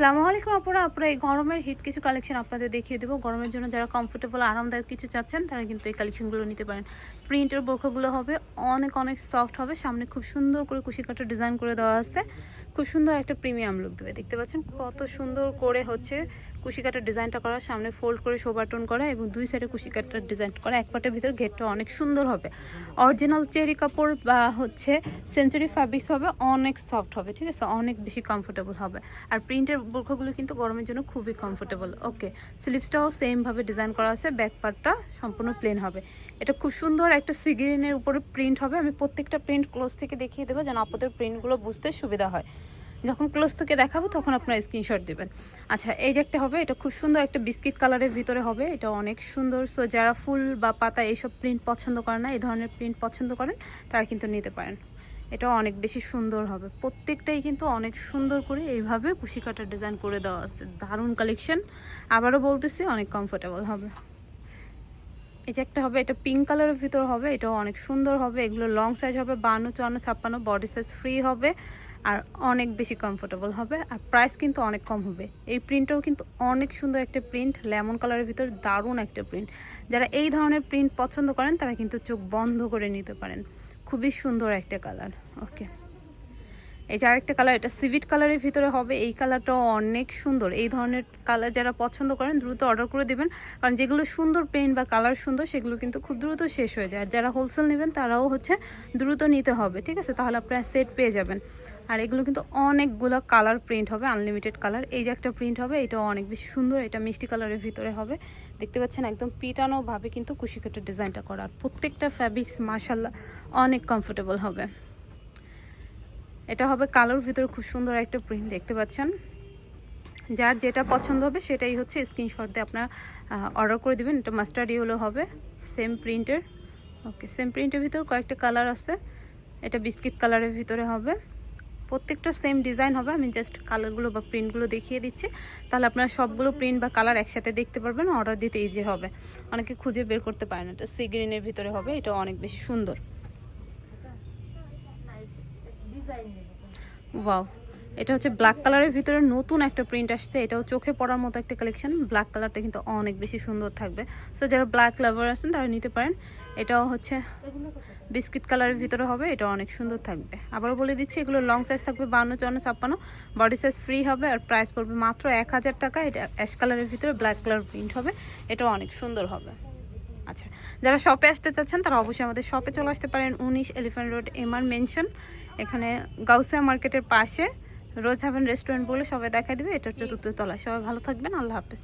আসসালামু আপনারা আপুরা। এই গরমের হিট কিছু কালেকশন আপনাদের দেখিয়ে দেবো। গরমের জন্য যারা কমফোর্টেবল আরামদায়ক কিছু চাচ্ছেন, তারা কিন্তু এই কালেকশনগুলো নিতে পারেন। প্রিন্টের বোরখাগুলো হবে, অনেক অনেক সফট হবে। সামনে খুব সুন্দর করে কুশি ডিজাইন করে দেওয়া আছে। খুব সুন্দর একটা প্রিমিয়াম লুক দেবে। দেখতে পাচ্ছেন কত সুন্দর করে হচ্ছে কুশি কাটার ডিজাইনটা করা, সামনে ফোল্ড করে শোভাটন করা এবং দুই সাইডে কুশি কাটার ডিজাইন করা। এক পাটের ভিতর ঘেরটা অনেক সুন্দর হবে। অরিজিনাল চেরি কাপড় বা হচ্ছে সেঞ্চুরি ফ্যাব্রিক্স হবে, অনেক সফট হবে, ঠিক আছে? অনেক বেশি কমফোর্টেবল হবে। আর প্রিন্টের বোরখাগুলো কিন্তু গরমের জন্য খুবই কমফোর্টেবল ওকে স্লিভসটাও সেমভাবে ডিজাইন করা আছে ব্যাক পার্টটা সম্পূর্ণ প্লেন হবে। এটা খুব সুন্দর একটা সিগ্রিনের উপরে প্রিন্ট হবে। আমি প্রত্যেকটা প্রিন্ট ক্লোজ থেকে দেখিয়ে দেবো যেন আপনাদের প্রিন্টগুলো বুঝতে সুবিধা হয়। যখন ক্লোজ থেকে দেখাবো, তখন আপনারা স্ক্রিনশট দেবেন। আচ্ছা এই যে একটা হবে, এটা খুব সুন্দর একটা বিস্কিট কালারের ভিতরে হবে। এটা অনেক সুন্দর। সো যারা ফুল বা পাতা এইসব প্রিন্ট পছন্দ করেন না, এই ধরনের প্রিন্ট পছন্দ করেন, তারা কিন্তু নিতে পারেন। এটা অনেক বেশি সুন্দর হবে। প্রত্যেকটাই কিন্তু অনেক সুন্দর করে এইভাবে কুশি কাটার ডিজাইন করে দেওয়া আছে। দারুণ কালেকশন আবারও বলতেছি, অনেক কমফোর্টেবল হবে। এই যে একটা হবে, এটা পিঙ্ক কালারের ভিতর হবে। এটাও অনেক সুন্দর হবে। এগুলো লং সাইজ হবে, বান্ন, চুয়ান্ন, ছাপ্পান্ন বডি সাইজ ফ্রি হবে। আর অনেক বেশি কমফোর্টেবল হবে। আর প্রাইস কিন্তু অনেক কম হবে। এই প্রিন্টটাও কিন্তু অনেক সুন্দর একটা প্রিন্ট লেমন কালারের ভিতর দারুণ একটা প্রিন্ট যারা এই ধরনের প্রিন্ট পছন্দ করেন, তারা কিন্তু চোখ বন্ধ করে নিতে পারেন। খুবই সুন্দর একটা কালার ওকে এই যে আরেকটা কালার এটা সিভিট কালারের ভিতরে হবে। এই কালারটাও অনেক সুন্দর। এই ধরনের কালার যারা পছন্দ করেন, দ্রুত অর্ডার করে দিবেন। কারণ যেগুলো সুন্দর পেন বা কালার সুন্দর, সেগুলো কিন্তু খুব দ্রুত শেষ হয়ে যায়। আর যারা হোলসেল নেবেন, তারাও হচ্ছে দ্রুত নিতে হবে, ঠিক আছে? তাহলে আপনারা সেট পেয়ে যাবেন। আর এগুলো কিন্তু অনেকগুলো কালার প্রিন্ট হবে আনলিমিটেড কালার এই যে একটা প্রিন্ট হবে এটা অনেক বেশি সুন্দর। এটা মিষ্টি কালারের ভিতরে হবে। দেখতে পাচ্ছেন একদম পিটানোভাবে কিন্তু কুশিকাটের ডিজাইনটা করা। আর প্রত্যেকটা ফ্যাব্রিক্স মাসাল্লাহ অনেক কমফোর্টেবল হবে। এটা হবে কালোর ভিতরে খুব সুন্দর একটা প্রিন্ট দেখতে পাচ্ছেন? যার যেটা পছন্দ হবে সেটাই হচ্ছে স্ক্রিনশট দিয়ে আপনার অর্ডার করে দিবেন। এটা মাস্টার্ড ইয়েলো হবে সেম প্রিন্টের ওকে সেম প্রিন্টের ভিতর কয়েকটা কালার আছে। এটা বিস্কিট কালারের ভিতরে হবে। প্রত্যেকটা সেম ডিজাইন হবে। আমি জাস্ট কালারগুলো বা প্রিন্টগুলো দেখিয়ে দিচ্ছি। তাহলে আপনারা সবগুলো প্রিন্ট বা কালার একসাথে দেখতে পারবেন। অর্ডার দিতে ইজি হবে। অনেকে খুঁজে বের করতে পারেন এটা সি গ্রিনের ভিতরে হবে। এটা অনেক বেশি সুন্দর। ওয়াও এটা হচ্ছে ব্ল্যাক কালারের ভিতরে নতুন একটা প্রিন্ট আসছে। এটাও চোখে পড়ার মতো একটা কালেকশন ব্ল্যাক কালারটা কিন্তু অনেক বেশি সুন্দর থাকবে। সো যারা ব্ল্যাক লাভার আছেন, তারা নিতে পারেন। এটাও হচ্ছে বিস্কিট কালারের ভিতরে হবে। এটা অনেক সুন্দর থাকবে। আবার বলে দিচ্ছি, এগুলো লং সাইজ থাকবে বান্ন চুয়ান্ন, ছাপ্পান্ন। বডি সাইজ ফ্রি হবে আর প্রাইস পড়বে মাত্র এক হাজার টাকা। এটা অ্যাশ কালারের ভিতরে ব্ল্যাক কালার প্রিন্ট হবে। এটাও অনেক সুন্দর হবে। আচ্ছা যারা শপে আসতে চাচ্ছেন, তারা অবশ্যই আমাদের শপে চলে আসতে পারেন। উনিশ এলিফ্যান্ট রোড এমআর মেনশন এখানে গাউসিয়া মার্কেটের পাশে রোজ হ্যাভেন রেস্টুরেন্ট বলে সবাই দেখা দিবে। এটা চতুর্থ তলায়। সবাই ভালো থাকবেন। আল্লাহ হাফেজ।